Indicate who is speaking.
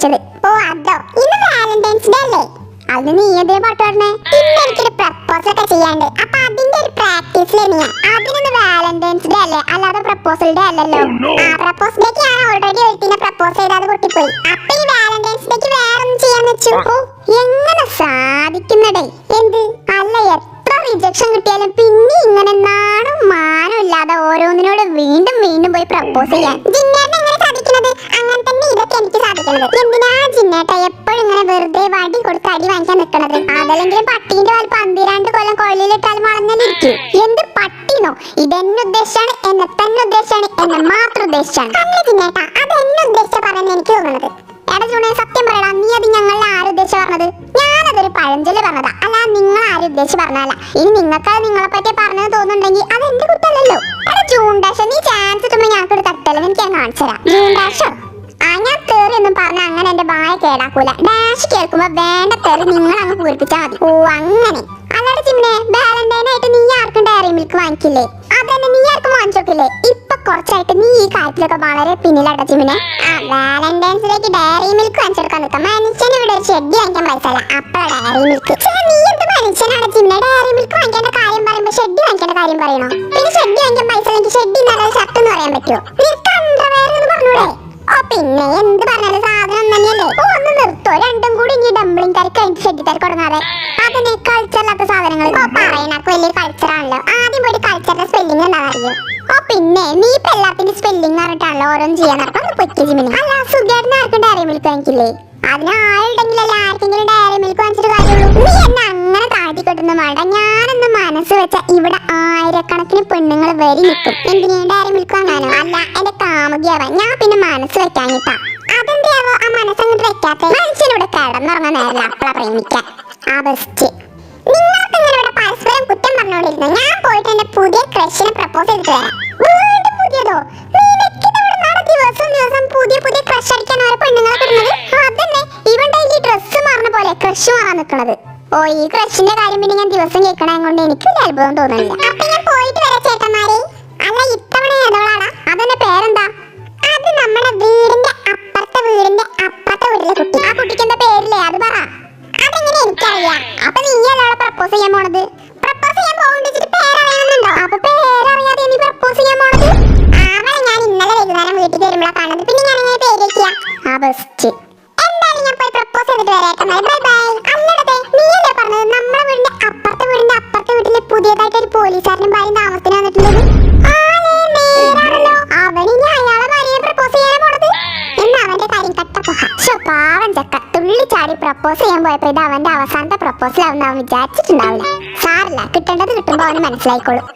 Speaker 1: വിളിച്ചത്. ഓ അതോ. ഇന്ന് വാലന്റൈൻസ് ഡേ അല്ലേ? അത് നീ ഏതിന് പാട്ട് പാടണേ ഇന്ന് എനിക്കൊരു പ്രപ്പോസൽ ഒക്കെ ചെയ്യാണ്ട് അപ്പൊ അതിന്റെ ഒരു പ്രാക്ടീസ് ഞാൻ അതിനൊന്ന് വാലന്റൈൻസ് ഡേ അല്ലേ? അല്ലാതെ പ്രപ്പോസൽ ഡേ അല്ലല്ലോ. Oh, ആ പ്രപ്പോസ് ഡേക്ക് ഞാൻ ഓൾറെഡി ഒരുത്തിനെ പ്രപ്പോസ് ചെയ്താതെ പൊട്ടിപ്പോയി അപ്പൊ ഈ വാലന്റൈൻസ് ഡേക്ക് വേറെ ഒന്നും ചെയ്യാന്ന് വെച്ചു. എങ്ങനെ സാധിക്കുന്നടേ എന്ത്? അല്ല എത്ര റിജക്ഷൻ കിട്ടിയാലും പിന്നെ ഇങ്ങനെ നാണും മാനും ഇല്ലാതെ ഓരോന്നിനോട് വീണ്ടും വീണ്ടും പോയി പ്രപ്പോസ് ചെയ്യാൻ. Oh, എനിക്ക് സാധിക്കുന്നത്. എന്തിനാ ജിന്നേട്ട എപ്പോഴും ഇങ്ങനെ വെറുതെ വടി കൊടുത്ത് അടി വാങ്ങിക്കാൻ നിൽക്കുന്നത് അതല്ലെങ്കിലും പട്ടീന്റെ വാൽ പന്തിരാണ്ട് കൊല്ലം കൊള്ളിലിട്ടാൽ വളഞ്ഞിരിക്കും എന്ത് പട്ടിനോ ഇതെന്നെ ഉദ്ദേശാണ് എന്നെ തന്നെ ഉദ്ദേശാണ് എന്നെ മാത്രം ഉദ്ദേശാണ് അല്ല ജിന്നേട്ട അത് എന്നെ ഉദ്ദേശിച്ച പറയുന്ന എനിക്ക് തോന്നുന്നത്. എടാ ജൂണേ സത്യം പറയടാ നീ അത് ഞങ്ങളെ ആരും ഉദ്ദേശിച്ച് പറഞ്ഞത്? ഞാനതൊരു പഴഞ്ചൊല്ലി പറഞ്ഞതാ. അല്ല നിങ്ങൾ ആരുദ്ദേശിച്ച് പറഞ്ഞതല്ല. ഇനി നിങ്ങൾക്ക് നിങ്ങളെ പറ്റി പറഞ്ഞത് തോന്നുന്നുണ്ടെങ്കിൽ അത് എന്റെ കുറ്റമല്ലല്ലോ. എടാ ജൂൺ നീ ചാൻസ് കിട്ടുമ്പോൾ ഞങ്ങൾക്ക് ഒരു തട്ടല്ലോ എനിക്ക് ഞാൻ കാണിച്ചു തരാം. ജൂൺ ഒന്നും പറഞ്ഞ അങ്ങനെ എന്റെ ബായ കേടാക്കൂല. ഡാഷ് കേൾക്കുമ്പോ വേണ്ട തെറി നിങ്ങൾ അങ്ങ് പൂരിപ്പിച്ചാൽ മതി. ഓ അങ്ങനെ. അല്ലാതെ ചിമ്മിനെ ബാലന്റൈൻ ആയിട്ട് നീ ആർക്കും ഡയറി മിൽക്ക് വാങ്ങിക്കില്ലേ? അതന്നെ നീ ആർക്കും വാങ്ങിച്ചോക്കില്ലേ? ഇപ്പൊ കുറച്ചായിട്ട് നീ ഈ കാര്യത്തിലൊക്കെ വളരെ പിന്നിലാട്ടോ ചിമ്മിനെ. ആ വാലന്റൈൻസിലേക്ക് ഡയറി മിൽക്ക് വാങ്ങിച്ചെടുക്കാൻ നിൽക്കാം. മനുഷ്യന് ഇവിടെ ഒരു ഷെഡ് വാങ്ങിക്കാൻ പൈസ അല്ല അപ്പൊ ഡയറി മിൽക്ക് നീ എന്ത് മനുഷ്യനാണ് ചിമ്മിനെ? ഡയറി മിൽക്ക് വാങ്ങിക്കേണ്ട കാര്യം പറയുമ്പോ ഷെഡ് വാങ്ങിക്കേണ്ട കാര്യം പറയണോ? പിന്നെ ഷെഡ് വാങ്ങിക്കാൻ പൈസ ഷെഡ് ഇന്നലെ ഷർട്ട് എന്ന് പറയാൻ പറ്റുമോ നിനക്ക് അണ്ടർവെയർ എന്ന് പറഞ്ഞൂടെ? പിന്നെ എന്ത് പറഞ്ഞാലും സാധനം തന്നെയല്ലേ ഒന്ന് നിർത്തോ. രണ്ടും കൂടി ഇനി ഡംബ്ലിംഗ് കറി കഴിഞ്ഞ് ഷെഡ് കറി തുടങ്ങാതെ അതിന് കൾച്ചറില്ലാത്ത സാധനങ്ങൾ ഓ പറയണക്ക് വലിയ കൾച്ചറാണല്ലോ ആദ്യം പോയി കൾച്ചറിന്റെ സ്പെല്ലിംഗ് എന്താണെന്ന് ഓ പിന്നെ നീ ഇപ്പൊ എല്ലാത്തിന്റെ സ്പെല്ലിംഗ് പറഞ്ഞിട്ടാണല്ലോ ഓരോന്ന് ചെയ്യാൻ നടക്കും ഒന്ന് ജിമിനി. അല്ല സുഖേട്ടന് ആർക്കും ഡയറി മിൽക്ക് വാങ്ങിക്കില്ലേ? അതിന് ആളുണ്ടെങ്കിലല്ല ആർക്കെങ്കിലും ഡയറി മിൽക്ക് വാങ്ങിച്ചിട്ട് കാര്യമുള്ളൂ. നീ എന്നെ അങ്ങനെ താഴ്ത്തി കെട്ടുന്ന വേണ്ട ഞാനൊന്ന് മനസ്സ് വെച്ച ഇവിടെ ആയിരക്കണക്കിന് പെണ്ണുങ്ങൾ വരി നിൽക്കും. എന്തിനാ ഡയറി മിൽക്ക് വാങ്ങാനോ? അല്ല എന്റെ കാമുകിയാവാൻ. ഞാൻ പിന്നെ മനസ്സ് വെക്കാനിട്ടാ അതെന്തിയാവോ ആ മനസ്സങ്ങോട്ട് വെക്കാത്ത? മനുഷ്യനോട് കിടന്നുറങ്ങാൻ നേരല്ല അപ്പള പ്രേമിക്കാൻ. ആ ബെസ്റ്റ്. നിങ്ങൾക്ക് പരസ്പരം കുറ്റം പറഞ്ഞോണ്ടിരുന്നു ഞാൻ പോയിട്ട് എന്റെ പുതിയ ക്രഷിനെ പ്രപ്പോസ് ചെയ്തിട്ട് പുതിയതോ? ദിവസം ദിവസം പുതിയ പുതിയ അടിക്കാൻ പെണ്ണുങ്ങളെ ഇവൻ ഡെയിലി ഡ്രസ്സ് മാറുന്ന പോലെ ഓ ഈ ക്രഷിന്റെ കാര്യം പിന്നെ ഞാൻ ദിവസം കേൾക്കണേ കൊണ്ട് എനിക്ക് വലിയ അത്ഭുതം തോന്നുന്നില്ല. വീട്ടിൽ വരുമ്പോഴാണ് കാണുന്നത്. പിന്നെ ഞാൻ എങ്ങനെ പേര് വെക്കുക ആ ബെസ്റ്റ് എന്തായാലും ഞാൻ പോയി പ്രപ്പോസ് ചെയ്തിട്ട് വരാട്ടെ ബൈ ബൈ അന്നടത്തെ നീ അല്ലേ പറഞ്ഞത്? നമ്മുടെ വീടിന്റെ അപ്പുറത്തെ വീടിന്റെ അപ്പുറത്തെ വീട്ടിലെ പുതിയതായിട്ട് ഒരു പോലീസുകാരനും ഭാര്യ താമസത്തിന് വന്നിട്ടുള്ളത്? നേരാണല്ലോ. അവനിനി അയാളെ ഭാര്യയെ പ്രപ്പോസ് ചെയ്യാൻ പോണത്. എന്നാ അവന്റെ കാര്യം കട്ടപ്പോ ശ്ശോ, ചക്ക. തുള്ളി തുള്ളിച്ചാടി പ്രപ്പോസ് ചെയ്യാൻ പോയപ്പോ ഇത് അവന്റെ അവസാനത്തെ പ്രപ്പോസൽ ആവുന്ന അവൻ വിചാരിച്ചിട്ടുണ്ടാവില്ല. സാറില്ല കിട്ടേണ്ടത് കിട്ടുമ്പോ അവന് മനസ്സിലായിക്കോളും.